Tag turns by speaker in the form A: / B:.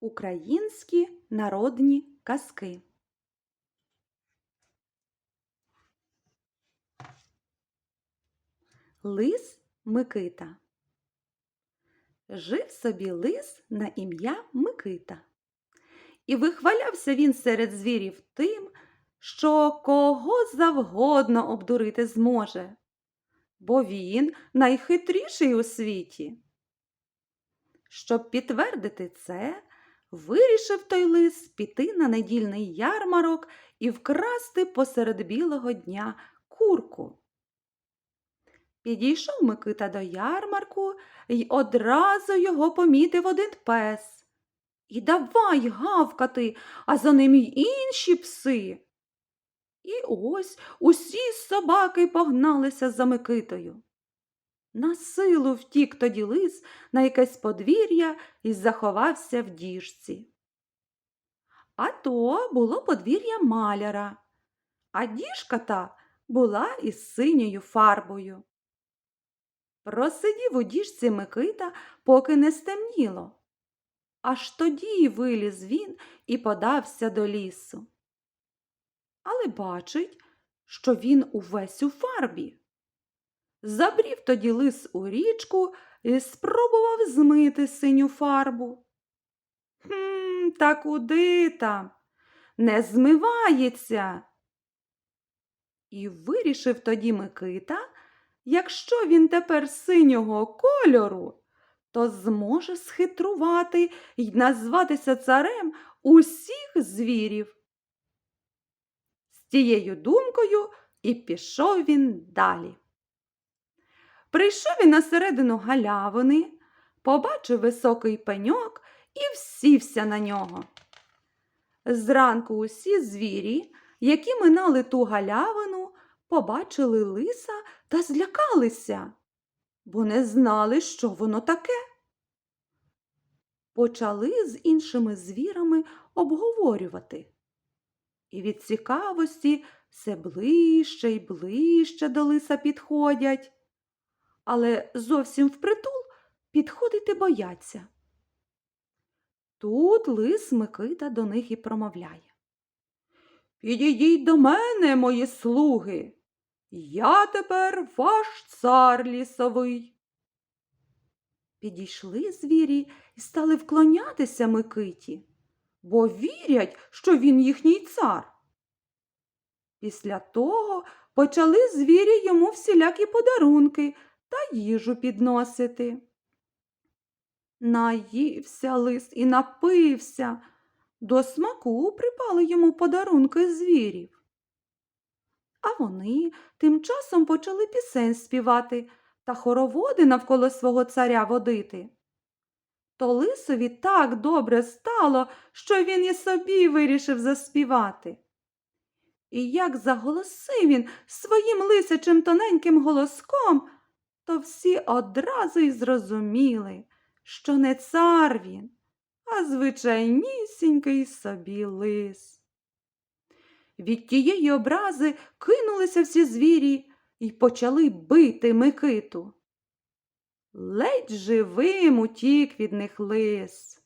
A: Українські народні казки. Лис Микита. Жив собі лис на ім'я Микита. І вихвалявся він серед звірів тим, що кого завгодно обдурити зможе, бо він найхитріший у світі. Щоб підтвердити це, вирішив той лис піти на недільний ярмарок і вкрасти посеред білого дня курку. Підійшов Микита до ярмарку й одразу його помітив один пес. І давай гавкати, а за ним й інші пси. І ось усі собаки погналися за Микитою. На силу втік тоді лис на якесь подвір'я і заховався в діжці. А то було подвір'я маляра, а діжка та була із синьою фарбою. Просидів у діжці Микита, поки не стемніло. Аж тоді виліз він і подався до лісу. Але бачить, що він увесь у фарбі. Забрів тоді лис у річку і спробував змити синю фарбу. Хм, та куди там? Не змивається. І вирішив тоді Микита, якщо він тепер синього кольору, то зможе схитрувати й назватися царем усіх звірів. З тією думкою і пішов він далі. Прийшов він на середину галявини, побачив високий пеньок і всівся на нього. Зранку усі звірі, які минали ту галявину, побачили лиса та злякалися, бо не знали, що воно таке. Почали з іншими звірами обговорювати. І від цікавості все ближче й ближче до лиса підходять, але зовсім впритул підходити бояться. Тут лис Микита до них і промовляє. Підійдіть до мене, мої слуги. Я тепер ваш цар лісовий. Підійшли звірі і стали вклонятися Микиті, бо вірять, що він їхній цар. Після того почали звірі йому всілякі подарунки та їжу підносити. Наївся лис і напився. До смаку припали йому подарунки звірів. А вони тим часом почали пісень співати та хороводи навколо свого царя водити. То лисові так добре стало, що він і собі вирішив заспівати. І як заголосив він своїм лисячим тоненьким голоском, то всі одразу й зрозуміли, що не цар він, а звичайнісінький собі лис. Від тієї образи кинулися всі звірі і почали бити Микиту. Ледь живим утік від них лис.